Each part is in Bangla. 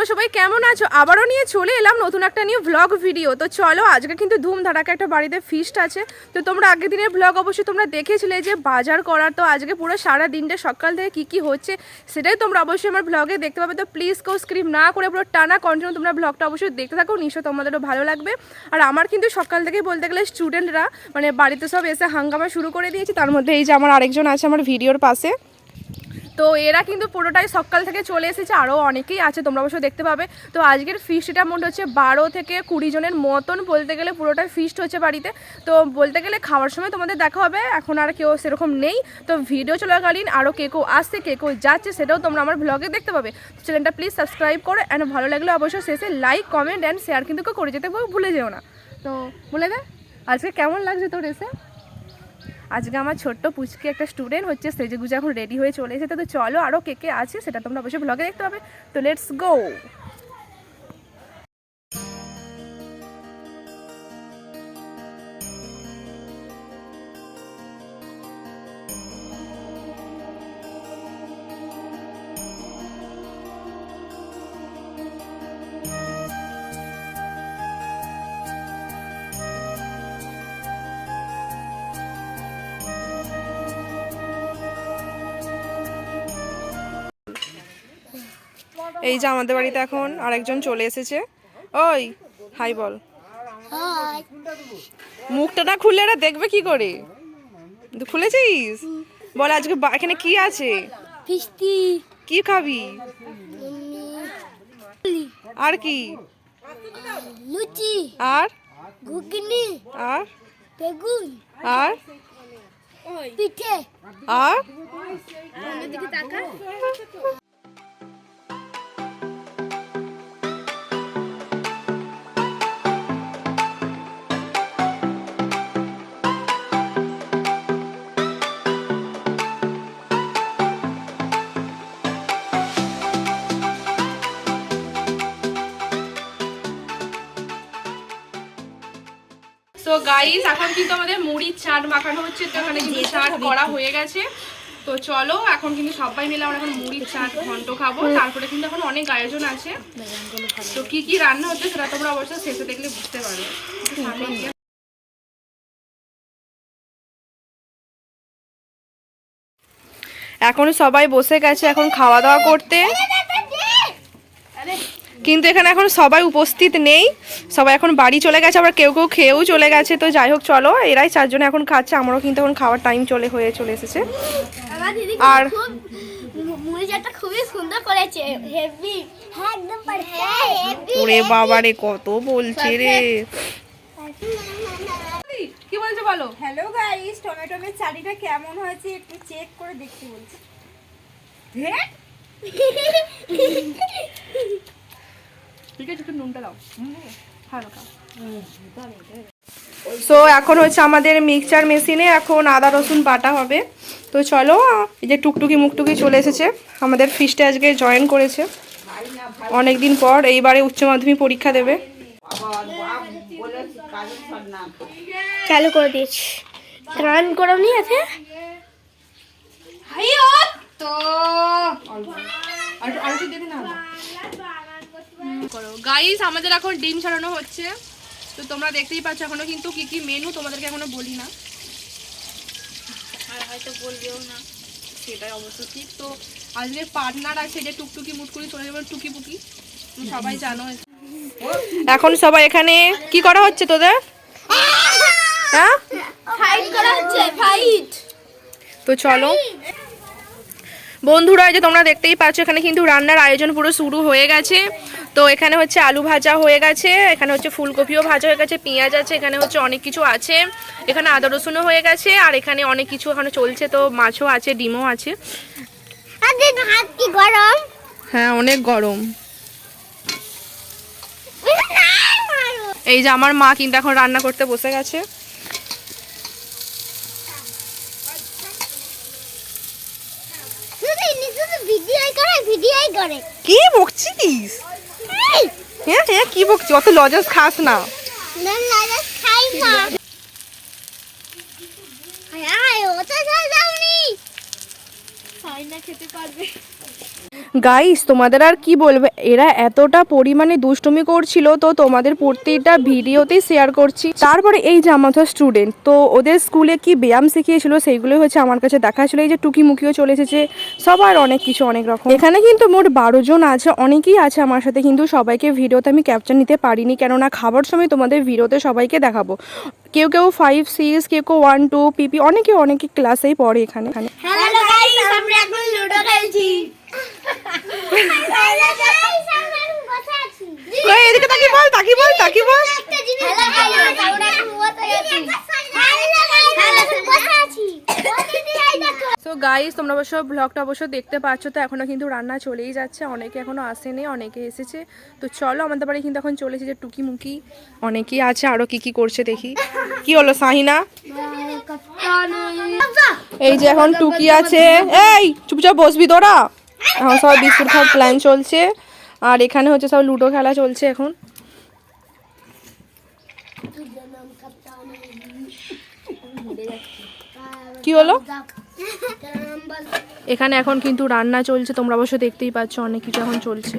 তোমরা সবাই কেমন আছো? আবারও নিয়ে চলে এলাম নতুন একটা নিয়ে ভ্লগ ভিডিও তো চলো, আজকে কিন্তু ধুম ধারাকা একটা বাড়িতে ফিস্ট আছে। তো তোমরা আগের দিনের ভ্লগ অবশ্যই তোমরা দেখেছিলে যে বাজার করার। তো আজকে পুরো সারা দিনটা সকাল থেকে কি কি হচ্ছে সেটাই তোমরা অবশ্যই আমার ভ্লগে দেখতে পাবে। তো প্লিজ কেউ স্ক্রিপ না করে, পুরো টানা কন্টিনিউ তোমরা ভ্লগটা অবশ্যই দেখতে থাকো। নিশ্চয় তোমাদেরও ভালো লাগবে। আর আমার কিন্তু সকাল থেকে বলতে গেলে স্টুডেন্টরা মানে বাড়িতে সব এসে হাঙ্গামা শুরু করে দিয়েছে। তার মধ্যে এই যে আমার আরেকজন আছে আমার ভিডিওর পাশে। তো এরা কিন্তু পুরোটাই সকাল থেকে চলে এসেছে আরও অনেকেই আছে, তোমরা অবশ্যই দেখতে পাবে। তো আজকের ফিস্টটা মোট হচ্ছে বারো থেকে কুড়ি জনের মতন বলতে গেলে পুরোটাই ফিস্ট হচ্ছে বাড়িতে। তো বলতে গেলে খাওয়ার সময় তোমাদের দেখা হবে, এখন আর কেউ সেরকম নেই। তো ভিডিও চলাকালীন আরও কে কেউ আসছে, কে কেউ যাচ্ছে, সেটাও তোমরা আমার ব্লগে দেখতে পাবে। তো চ্যানেলটা প্লিজ সাবস্ক্রাইব করো অ্যান্ড ভালো লাগলে অবশ্যই শেষে লাইক কমেন্ট অ্যান্ড শেয়ার কিন্তু করে যেতে ভুলে যেও না। তো বলে দে, আজকে কেমন লাগছে তোর এসে? আজকে আমার ছোট্ট পুচকে একটা স্টুডেন্ট হচ্ছে সেজে গুজে এখন রেডি হয়ে চলে এসেছে। তো চলো আরও কে কে আছে, সেটা তোমরা অবশ্যই ব্লগে দেখতে পাবে। তো লেটস গো এই যে আমাদের বাড়িতে এখন আরেকজন চলে এসেছে। ওই হাই বল। মুখটা না খুললে এরা দেখবে কি করে? খুলেছিস? বল আজকে এখানে কি আছে? ফিস্টি কি খাবি? আর কি? লুচি। আর? ঘুগনি। আর? বেগুন। আর? পিঠে। আর? তো গাইস এখন কিন্তু আমাদের মুড়ির চাট মাখানো হচ্ছে তো এখানে কিন্তু চাট করা হয়ে গেছে। তো চলো এখন কিন্তু সবাই মিলে আমরা এখন মুড়ির চাট ঘন্ট খাব। তারপরে কিন্তু এখন অনেক আয়োজন আছে। তো কি কি রান্না হচ্ছে সেটা তোমরা অবশ্যই শেষে দেখলে বুঝতে পারবে। এখন সবাই বসে গেছে এখন খাওয়া দাওয়া করতে। কিন্তু এখানে এখন সবাই উপস্থিত নেই। সবাই এখন বাড়ি চলে গেছে আবার কেউ কেউ খেয়েও চলে গেছে। তো যাই হোক চলো এরাই চারজনে এখন খাচ্ছে আমারও কিন্তু এখন খাওয়ার টাইম চলে হয়ে চলে এসেছে। আর খুব খুবই সুন্দর করেছে হেভি। হ্যাঁ একদম হ্যাঁ ওরে বাবা রে কত বলছে রে। কি বলছো বলো? হ্যালো গাইস টমেটোমের চাটনিটা কেমন হয়েছে একটু চেক করে দেখতে বলছি। আছে নুনটা দাও ভালো সো এখন হচ্ছে আমাদের মিক্সচার মেশিনে এখন আদা রসুন বাটা হবে। তো চলো এই যে টুকটুকি মুকটুকি চলে এসেছে। আমাদের ফিস্টে আজকে জয়েন করেছে। অনেক দিন পর এইবারে উচ্চ মাধ্যমিক পরীক্ষা দেবে। চালু করে দিয়েছি। গান করে নি আছে গাইস আমাদের এখন ডিম ছাড়ানো হচ্ছে। তো তোমরা দেখতেই পাচ্ছ এখনও কিন্তু কি কি মেনু তোমাদেরকে এখনও বলি না। আর হয়তো বলবেও না। সেটাই অবশ্য ঠিক। তো আজকে পার্টনার আছে যে টুকটুকি মুটকুলি চলে যাবে টুকি পুকি তুমি সবাই জানো এখন সবাই এখানে কি করা হচ্ছে তোদের? হ্যাঁ? ফাইট করা হচ্ছে ফাইট তো চলো। বন্ধুরা এই যে তোমরা দেখতেই পাচ্ছ এখানে কিন্তু রান্নার আয়োজন পুরো শুরু হয়ে গেছে। তো এখানে হচ্ছে আলু ভাজা হয়ে গেছে এখানে হচ্ছে ফুলকপিও ভাজা হয়ে গেছে পেঁয়াজ আছে এখানে হচ্ছে অনেক কিছু আছে এখানে আদা রসুনও হয়ে গেছে আর এখানে অনেক কিছু এখানে চলছে তো মাছও আছে ডিমও আছে। গরম? হ্যাঁ অনেক গরম। এই যে আমার মা কিন্তু এখন রান্না করতে বসে গেছে। কি বকছিস? হ্যাঁ হ্যাঁ কি বকছি অত লজেস খাস না খেতে পারবে। গাইস তোমাদের আর কি বলব? এরা এতটা পরিমাণে দুষ্টুমি করছিল, তো তোমাদের প্রত্যেকটা ভিডিওতেই শেয়ার করছি। তারপরে এই যে আমার স্টুডেন্ট তো ওদের স্কুলে কি ব্যায়াম শিখিয়েছিল সেইগুলো হচ্ছে আমার কাছে দেখা ছিল। এই যে টুকি মুখিও চলে এসেছে, সবার অনেক কিছু অনেক রকম। এখানে কিন্তু মোট বারো জন আছে, অনেকেই আছে আমার সাথে, কিন্তু সবাইকে ভিডিওতে আমি ক্যাপচার নিতে পারিনি, কেননা খাবার সময় তোমাদের ভিডিওতে সবাইকে দেখাবো। কেউ কেউ ফাইভ সিক্স কেউ কেউ ওয়ান টু পিপি অনেকে অনেকে ক্লাসেই পড়ে এখানে। এখানে গাইস এদিকে তাকি বল তাকি বল তাকি বল। সো তোমরা অবশ্য ব্লগটা অবশ্য দেখতে পাচ্ছ তো এখনও কিন্তু রান্না চলেই যাচ্ছে। অনেকে এখনও আসেনি অনেকে এসেছে। তো চলো আমাদের বাড়ি কিন্তু এখন চলেছে যে টুকি মুকি অনেকেই আছে আরও কি কি করছে দেখি। কি হলো সাহিনা? এই যে এখন টুকি আছে। এই চুপচাপ বসবি তোরা এখন সব বিস্কুট খাওয়ার প্ল্যান চলছে। আর এখানে হচ্ছে সব লুডো খেলা চলছে এখন। কি হলো? এখানে এখন কিন্তু রান্না চলছে, তোমরা অবশ্য দেখতেই পাচ্ছ, অনেক কিছু এখন চলছে।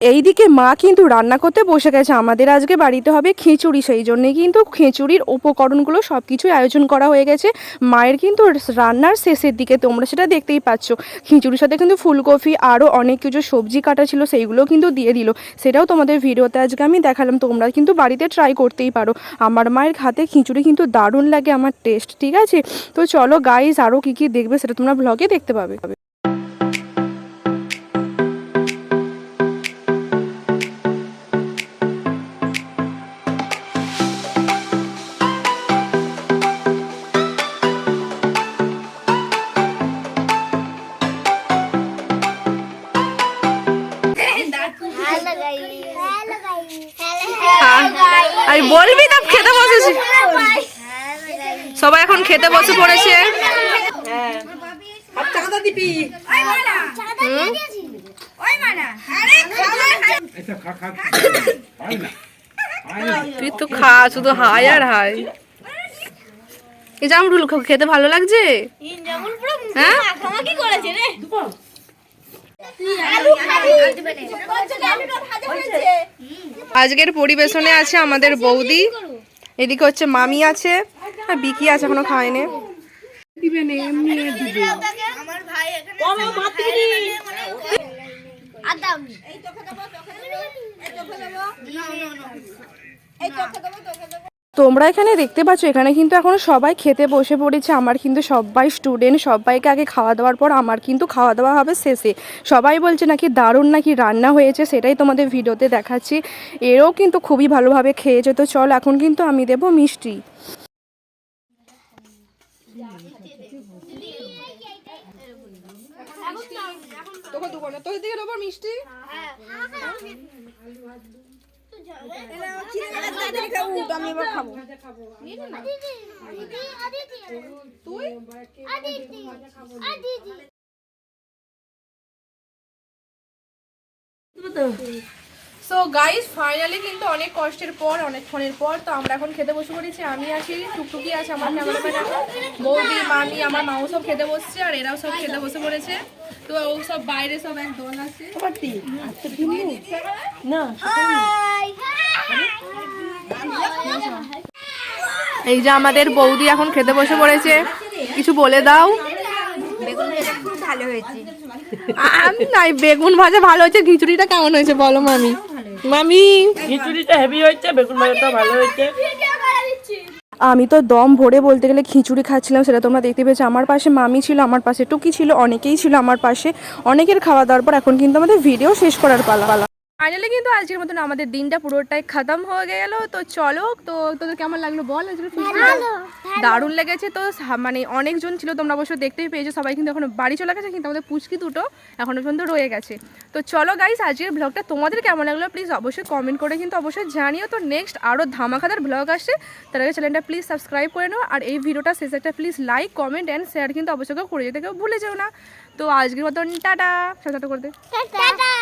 এইদিকে মা কিন্তু রান্না করতে বসে গেছে। আমাদের আজকে বাড়িতে হবে খিচুড়ি। সেই জন্যই কিন্তু খিচুড়ির উপকরণগুলো সব কিছুই আয়োজন করা হয়ে গেছে। মায়ের কিন্তু রান্নার শেষের দিকে তোমরা সেটা দেখতেই পাচ্ছ। খিচুড়ির সাথে কিন্তু ফুলকপি আরও অনেক কিছু সবজি কাটা ছিল, সেইগুলো কিন্তু দিয়ে দিল। সেটাও তোমাদের ভিডিওতে আজকে আমি দেখালাম। তোমরা কিন্তু বাড়িতে ট্রাই করতেই পারো। আমার মায়ের হাতে খিচুড়ি কিন্তু দারুণ লাগে, আমার টেস্ট ঠিক আছে? তো চলো গাইজ আরও কী কী দেখবে সেটা তোমরা ব্লগে দেখতে পাবে। আমি বলবি তো খেতে বসেছি। সবাই এখন খেতে বসে পড়েছে। তুই তো খা শুধু হাই আর হাই। এই জামরুল খেতে ভালো লাগছে? হ্যাঁ? কি করেছে রে। আজকের পরিবেশনে আছে আমাদের বৌদি। এদিকে হচ্ছে মামি আছে আর বিকি আছে এখনও খায়নি। তোমরা এখানে দেখতে পাচ্ছ এখানে কিন্তু এখন সবাই খেতে বসে পড়েছে। আমার কিন্তু সবাই স্টুডেন্ট সবাইকে আগে খাওয়া দাওয়ার পর আমার কিন্তু খাওয়া দাওয়া হবে শেষে। সবাই বলছে নাকি দারুণ নাকি রান্না হয়েছে সেটাই তোমাদের ভিডিওতে দেখাচ্ছি। এরও কিন্তু খুবই ভালোভাবে খেয়েছে। তো চল এখন কিন্তু আমি দেবো মিষ্টি। তোকে দেবো না তোর দিকে দেবো মিষ্টি? আমি এবার খাব। তুই সো গাইস ফাইনালি কিন্তু অনেক কষ্টের পর অনেকক্ষণের পর তো আমরা এখন খেতে বসে পড়েছি। আমি আছি টুকটুকি আছে আমার ক্যামেরাম্যান এখন বৌদি মামি আমার মাও সব খেতে বসছে আর এরাও সব খেতে বসে পড়েছে। তো ও সব বাইরে সব এক দল আছে। এই যে আমাদের বৌদি এখন খেতে বসে পড়েছে। কিছু বলে দাও। খুব ভালো হয়েছে। আম নাই বেগুন ভাজা ভালো হয়েছে। খিচুড়িটা কেমন হয়েছে বলো মামি? মামি। খিচুড়িটা হেভি হয়েছে বেগুন ভাজাটা ভালো হয়েছে। আমি তো দম ভরে বলতে গেলে খিচুড়ি খাচ্ছিলাম সেটা তোমরা দেখতে পেয়েছ। আমার পাশে মামি ছিল আমার পাশে টুকি ছিল অনেকেই ছিল আমার পাশে। অনেকের খাওয়া দাওয়ার পর এখন কিন্তু আমাদের ভিডিও শেষ করার পালা পালা। ফাইনালি কিন্তু আজকের মতন আমাদের দিনটা পুরোটাই খতম হয়ে গেল। তো চলো তো তোদের কেমন লাগল বল আজকে দারুণ লেগেছে তো মানে অনেকজন ছিল তোমরা অবশ্য দেখতেই পেয়েছ সবাই কিন্তু এখন বাড়ি চলে গেছে কিন্তু আমাদের পুচকি দুটো এখনও পর্যন্ত রয়ে গেছে। তো চলো গাইস আজকের ব্লগটা তোমাদের কেমন লাগল প্লিজ অবশ্যই কমেন্ট করে কিন্তু অবশ্যই জানিও। তো নেক্সট আরও ধামাকাদার ব্লগ আসছে তার আগে চ্যানেলটা প্লিজ সাবস্ক্রাইব করে নাও আর এই ভিডিওটা শেষে একটা please like comment and share কিন্তু অবশ্যই করে যেতে কেউ ভুলে যেও না। তো আজকের মতন টাটা সাথে করে দে। টাটা।